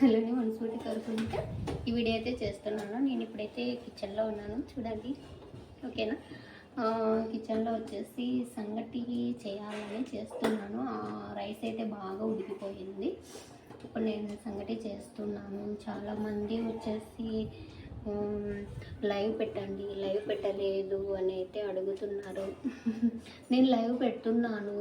బాగుండాలని మనస్ఫూర్తి కోరుకుంటే ఈ వీడియో అయితే చేస్తున్నాను. నేను ఇప్పుడైతే కిచెన్లో ఉన్నాను. చూడండి. ఓకేనా? కిచెన్లో వచ్చేసి సంగటి చేయాలని చేస్తున్నాను. రైస్ అయితే బాగా ఉడికిపోయింది. ఇప్పుడు నేను సంగటి చేస్తున్నాను. చాలామంది వచ్చేసి లైవ్ పెట్టండి లైవ్ పెట్టలేదు అని అయితే అడుగుతున్నారు. నేను లైవ్ పెడుతున్నాను.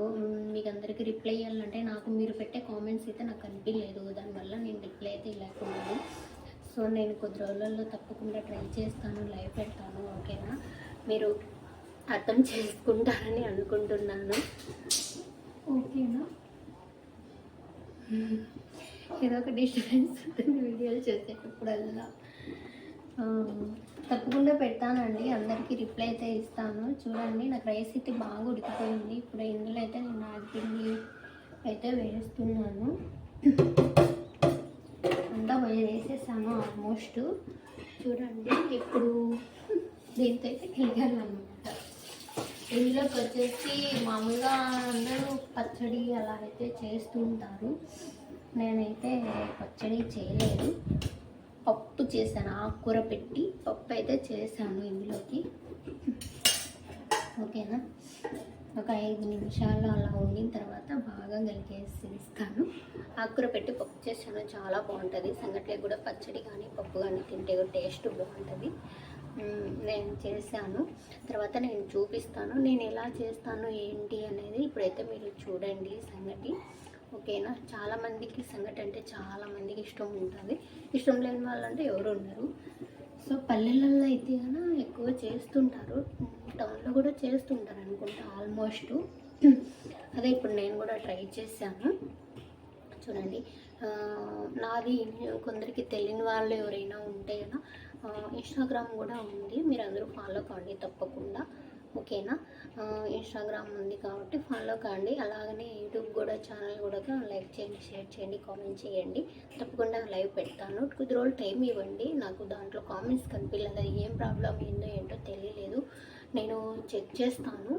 మీకు అందరికీ రిప్లై ఇవ్వాలంటే నాకు మీరు పెట్టే కామెంట్స్ అయితే నాకు కనిపించలేదు. దానివల్ల నేను రిప్లై అయితే ఇవ్వకున్నాను సో నేను కొద్ది రోజులలో తప్పకుండా ట్రై చేస్తాను లైవ్ పెడతాను ఓకేనా? మీరు అర్థం చేసుకుంటారని అనుకుంటున్నాను. ఓకేనా? ఏదో ఒక డిస్టర్బెన్స్ వీడియోలు చేసేటప్పుడల్లా. తప్పకుండా పెడతానండి. అందరికీ రిప్లై అయితే ఇస్తాను. చూడండి నాకు రైస్ అయితే బాగా ఉడికిపోయింది. ఇప్పుడు ఇందులో అయితే నేను నాగిపిండి అయితే వేస్తున్నాను. అంతా పోయి వేసేసాను ఆల్మోస్ట్. చూడండి ఇప్పుడు దీంతో అయితే కలిగాలన్నమాట ఇందులోకి వచ్చేసి మామూలుగా అందరూ పచ్చడి అలా అయితే చేస్తుంటారు. నేనైతే పచ్చడి చేయలేదు. పప్పు చేశాను ఆకుకూర పెట్టి పప్పు అయితే చేశాను ఇందులోకి. ఓకేనా? ఒక ఐదు నిమిషాలు అలా ఉండిన తర్వాత బాగా కలిగేసి ఇస్తాను ఆకుకూర పెట్టి పప్పు చేస్తాను చాలా బాగుంటుంది. సంగట్లే కూడా పచ్చడి కానీ పప్పు కానీ తింటే టేస్ట్ బాగుంటుంది. నేను చేశాను. తర్వాత నేను చూపిస్తాను. నేను ఎలా చేస్తాను ఏంటి అనేది ఇప్పుడైతే మీరు చూడండి సంగటి. ఓకేనా? చాలామందికి సంగటి అంటే చాలామందికి ఇష్టం ఉంటుంది. ఇష్టం లేని వాళ్ళంటే ఎవరు ఉండరు. సో పల్లెలలో అయితే కనుక ఎక్కువ చేస్తుంటారు. టౌన్లో కూడా చేస్తుంటారు అనుకుంటా ఆల్మోస్ట్. అదే ఇప్పుడు నేను కూడా ట్రై చేశాను. చూడండి. నాది కొందరికి తెలియని వాళ్ళు ఎవరైనా ఉంటే కదా ఇన్స్టాగ్రామ్ కూడా ఉంది. మీరు అందరూ ఫాలో కాండి తప్పకుండా. ఓకేనా? ఇన్స్టాగ్రామ్ ఉంది కాబట్టి ఫాలో కాండి. అలాగనే యూట్యూబ్ కూడా ఛానల్ కూడా లైక్ చేయండి షేర్ చేయండి కామెంట్ చేయండి. తప్పకుండా లైవ్ పెడతాను. కొద్ది రోజులు టైం ఇవ్వండి. నాకు దాంట్లో కామెంట్స్ కనిపించలేదు ఏం ప్రాబ్లం ఏందో ఏంటో తెలియలేదు. నేను చెక్ చేస్తాను.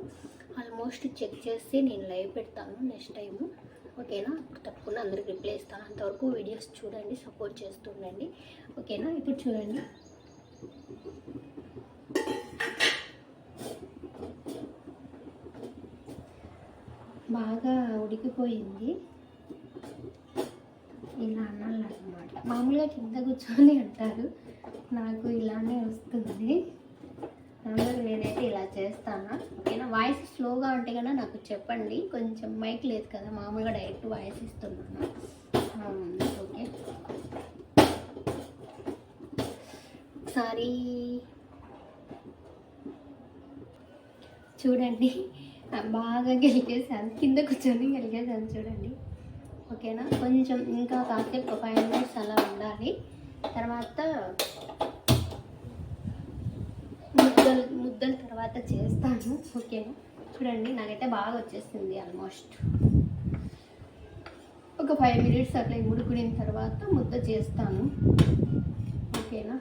ఆల్మోస్ట్ చెక్ చేసి నేను లైవ్ పెడతాను నెక్స్ట్ టైము ఓకేనా? తప్పకుండా అందరికి రిప్లై ఇస్తాను. అంతవరకు వీడియోస్ చూడండి సపోర్ట్ చేస్తుండండి ఓకేనా? ఇప్పుడు చూడండి. బాగా ఉడికిపోయింది. ఇలా అనాలన్నమాట మామూలుగా కింద కూర్చొని అంటారు. నాకు ఇలానే వస్తుంది. అందరూ నేనైతే ఇలా చేస్తాను. ఓకేనా? వాయిస్ స్లోగా ఉంటే కన్నా నాకు చెప్పండి. కొంచెం మైక్ లేదు కదా మామూలుగా డైరెక్ట్ వాయిస్ ఇస్తున్నాను. ఓకే. సారీ. చూడండి. బాగా గెలిగేసాను కింద కూర్చొని గెలిగేసాను చూడండి. ఓకేనా? కొంచెం ఇంకా కాసేపు ఫైవ్ మినిట్స్ అలా ఉండాలి. తర్వాత ముద్దలు ముద్దల తర్వాత చేస్తాను. ఓకేనా? చూడండి నాకైతే బాగా వచ్చేసింది ఆల్మోస్ట్ ఒక ఫైవ్ మినిట్స్ అట్లా ఉడుకుడిన తర్వాత ముద్ద చేస్తాను. ఓకేనా?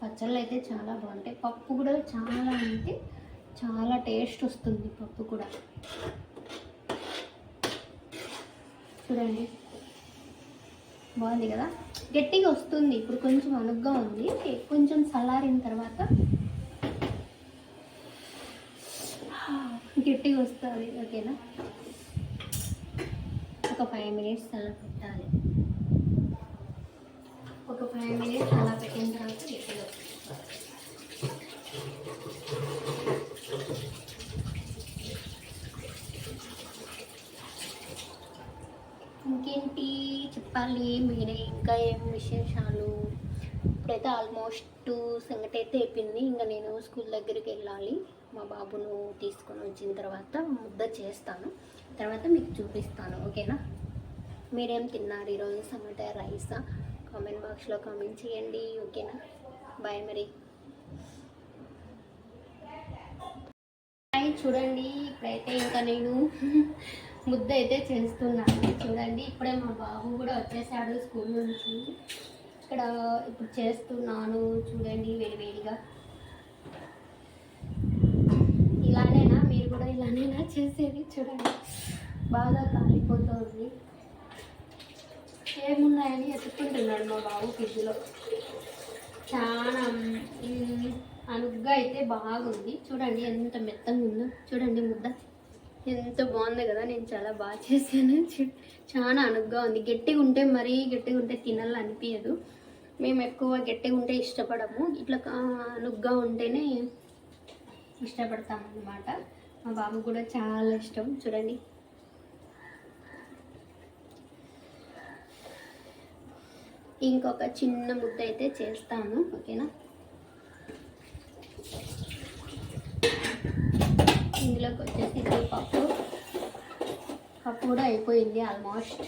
పచ్చళ్ళు అయితే చాలా బాగుంటాయి. పప్పు కూడా చాలా అంటే చాలా టేస్ట్ వస్తుంది పప్పు కూడా. చూడండి. బాగుంది కదా? గట్టిగా వస్తుంది. ఇప్పుడు కొంచెం అనుగ్గా ఉంది. కొంచెం చల్లారిన తర్వాత గట్టిగా వస్తుంది. ఓకేనా? ఒక ఫైవ్ మినిట్స్ అలా పెట్టాలి. ఒక ఫైవ్ మినిట్స్ అలా పెట్టిన తర్వాత గట్టిగా వస్తుంది. ఏంటి? చెప్పాలి. మీరే ఇంకా ఏం విశేషాలు? ఇప్పుడైతే ఆల్మోస్ట్ సంగటి అయితే అయిపోయింది. ఇంకా నేను స్కూల్ దగ్గరికి వెళ్ళాలి. మా బాబును తీసుకొని వచ్చిన తర్వాత ముద్ద చేస్తాను. తర్వాత మీకు చూపిస్తాను. ఓకేనా? మీరేం తిన్నారు ఈరోజు? సంగట రైసా? కామెంట్ బాక్స్లో కామెంట్ చేయండి. ఓకేనా? బాయ్ మరి. చూడండి. ఇప్పుడైతే ఇంకా నేను ముద్ద అయితే చేస్తున్నాను చూడండి ఇప్పుడే మా బాబు కూడా వచ్చేసాడు స్కూల్ నుంచి. ఇక్కడ ఇప్పుడు చేస్తున్నాను చూడండి వేడివేడిగా ఇలానేనా? మీరు కూడా ఇలానేనా చేసేది? చూడండి బాగా కాలిపోతుంది. ఏమున్నాయని ఎత్తుకుంటున్నాడు మా బాబు ఫ్రిడ్జ్లో. చాలా అనుగ్గా అయితే బాగుంది. చూడండి ఎంత మెత్తగా ఉందో. చూడండి ముద్ద. ఎంత బాగుంది కదా నేను చాలా బాగా చేశాను. చాలా అనుగ్గా ఉంది. గట్టిగా ఉంటే మరీ గట్టిగా ఉంటే తినాలని అనిపించదు మేము ఎక్కువ గట్టిగా ఉంటే ఇష్టపడము. ఇట్లా కా- అనుగ్గా ఉంటేనే ఇష్టపడతామన్నమాట. మా బాబు కూడా చాలా ఇష్టం. చూడండి. ఇంకొక చిన్న ముద్ద అయితే చేస్తాను. ఓకేనా? ఇందులోకి వచ్చేసి ఇది పప్పు. పప్పు కూడా అయిపోయింది ఆల్మోస్ట్.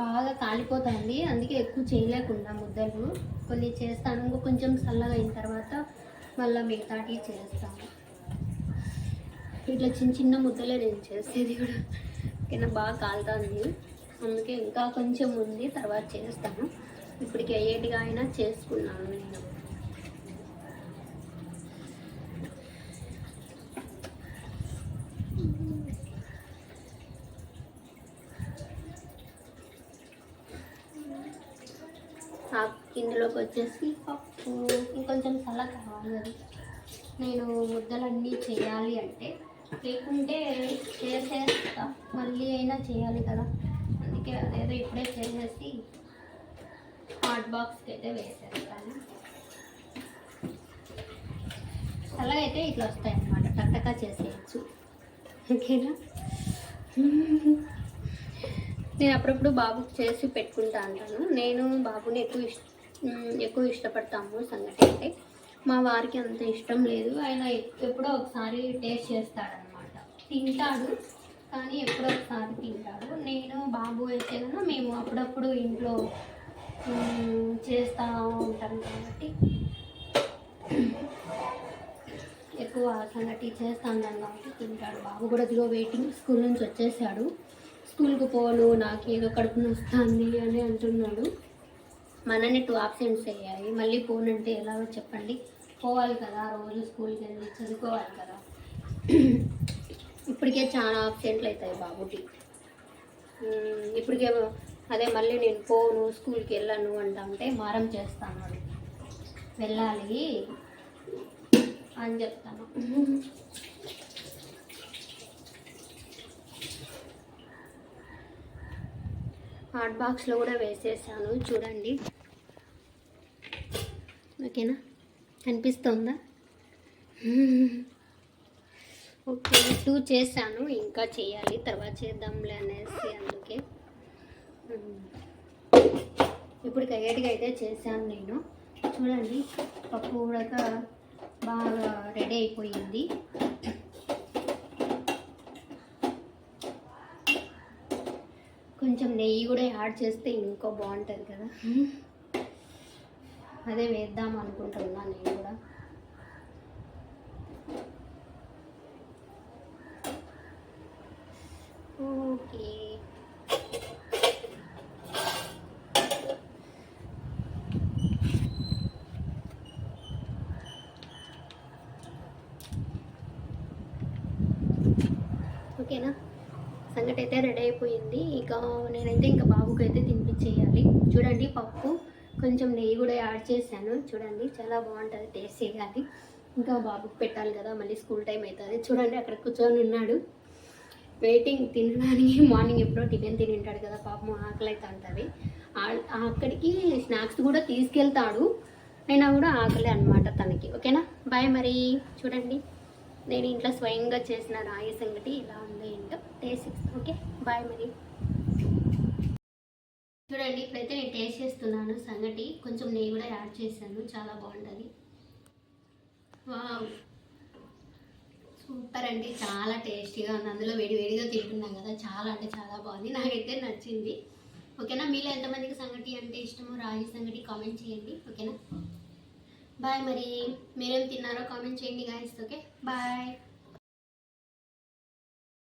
బాగా కాలిపోతుంది. అందుకే ఎక్కువ చేయలేకుండా ముద్దలు. కొన్ని చేస్తాను. కొంచెం చల్లగా అయిన తర్వాత మళ్ళీ మిగతాటి చేస్తాను ఇట్లా చిన్న చిన్న ముద్దలే నేను చేసేది కూడా. కింద బాగా కాలుతుంది. అందుకే ఇంకా కొంచెం ఉంది తర్వాత చేస్తాను. ఇప్పటికి అయ్యేటిగా అయినా చేసుకున్నాను నేను. ఆ ఇందులోకి వచ్చేసి పప్పు. ఇంకొంచెం చల్ల కావాలి అది నేను ముద్దలన్నీ చేయాలి అంటే లేకుంటే చేసేస్తా మళ్ళీ అయినా చేయాలి కదా. అందుకే అదేదో ఇప్పుడే చేసేసి హాట్ బాక్స్కి అయితే వేసేస్తాను. చల్లగా అయితే ఇట్లా వస్తాయి అన్నమాట టక్కగా చేసేయచ్చు. ఓకేనా? నేను అప్పుడప్పుడు బాబుకి చేసి పెట్టుకుంటా అంటాను. నేను బాబుని ఎక్కువ ఇష్ట ఎక్కువ ఇష్టపడతాము సంగటి అంటే. మా వారికి అంత ఇష్టం లేదు. ఆయన ఎప్పుడో ఒకసారి టేస్ట్ చేస్తాడనమాట తింటాడు కానీ ఎప్పుడో ఒకసారి తింటాడు. నేను బాబు అయితే కన్నా మేము అప్పుడప్పుడు ఇంట్లో చేస్తూ ఉంటాం కాబట్టి ఎక్కువ సంగటి చేస్తా ఉంటాను కాబట్టి తింటాడు. బాబు కూడా ఇదిగో వెయిటింగ్ స్కూల్ నుంచి వచ్చేసాడు. స్కూల్కి పోను నాకు ఏదో కడుపు నొస్తుంది అని అంటున్నాడు. మననే టూ ఆబ్సెంట్స్ అయ్యాయి. మళ్ళీ పోనంటే ఎలాగో చెప్పండి. పోవాలి కదా రోజు స్కూల్కి వెళ్ళి చదువుకోవాలి కదా. ఇప్పటికే చాలా ఆబ్సెంట్లు అవుతాయి బాబుకి. ఇప్పటికే అదే మళ్ళీ నేను పోను స్కూల్కి వెళ్ళను అంటంటే మారం చేస్తాను వెళ్ళాలి అని చెప్తాను. హాట్ బాక్స్లో కూడా వేసేసాను. చూడండి. ఓకేనా? కనిపిస్తుందా? ఓకే టూ చేశాను. ఇంకా చేయాలి. తర్వాత చేద్దాంలే అనేసి అందుకే. ఇప్పుడు కయ్యేటిగా అయితే చేశాను నేను. చూడండి పప్పు ఉడక బాగా రెడీ అయిపోయింది. కొంచెం నెయ్యి కూడా యాడ్ చేస్తే ఇంకో బాగుంటుంది కదా. అదే వేద్దాం అనుకుంటున్నా నేను కూడా. ఓకే ఓకేనా సంగటి అయితే రెడీ అయిపోయింది. ఇక నేనైతే ఇంకా బాబుకి అయితే తినిపించేయాలి చూడండి పప్పు. కొంచెం నెయ్యి కూడా యాడ్ చేశాను. చూడండి చాలా బాగుంటుంది టేస్ట్ చేయాలి. ఇంకా బాబుకి పెట్టాలి కదా మళ్ళీ స్కూల్ టైం అవుతుంది చూడండి అక్కడ కూర్చొని ఉన్నాడు. వెయిటింగ్ తినడానికి మార్నింగ్ ఎప్పుడో టిఫిన్ తిని ఉంటాడు కదా పాపం ఆకలి అయితే ఉంటుంది అక్కడికి స్నాక్స్ కూడా తీసుకెళ్తాడు. అయినా కూడా ఆకలి అనమాట తనకి. ఓకేనా? బాయ్ మరి. చూడండి. నేను ఇంట్లో స్వయంగా చేసిన రాయి సంగటి ఇలా ఉంది ఏంటో టేస్ట్ ఓకే బాయ్ మరి చూడండి ఇప్పుడైతే నేను టేస్ట్ చేస్తున్నాను సంగటి. కొంచెం నెయ్యి కూడా యాడ్ చేశాను చాలా బాగుంటుంది. వావ్ సూపర్ అండి చాలా టేస్టీగా ఉంది. అందులో వేడి వేడిగా తింటున్నాం కదా చాలా అంటే చాలా బాగుంది. నాకైతే నచ్చింది. ఓకేనా మీలో ఎంతమందికి సంగటి అంటే ఇష్టమో రాగి సంగటి కామెంట్ చేయండి. ఓకేనా బాయ్ మరి. మీరేం తిన్నారో కామెంట్ చేయండి గాయస్ ఓకే బాయ్.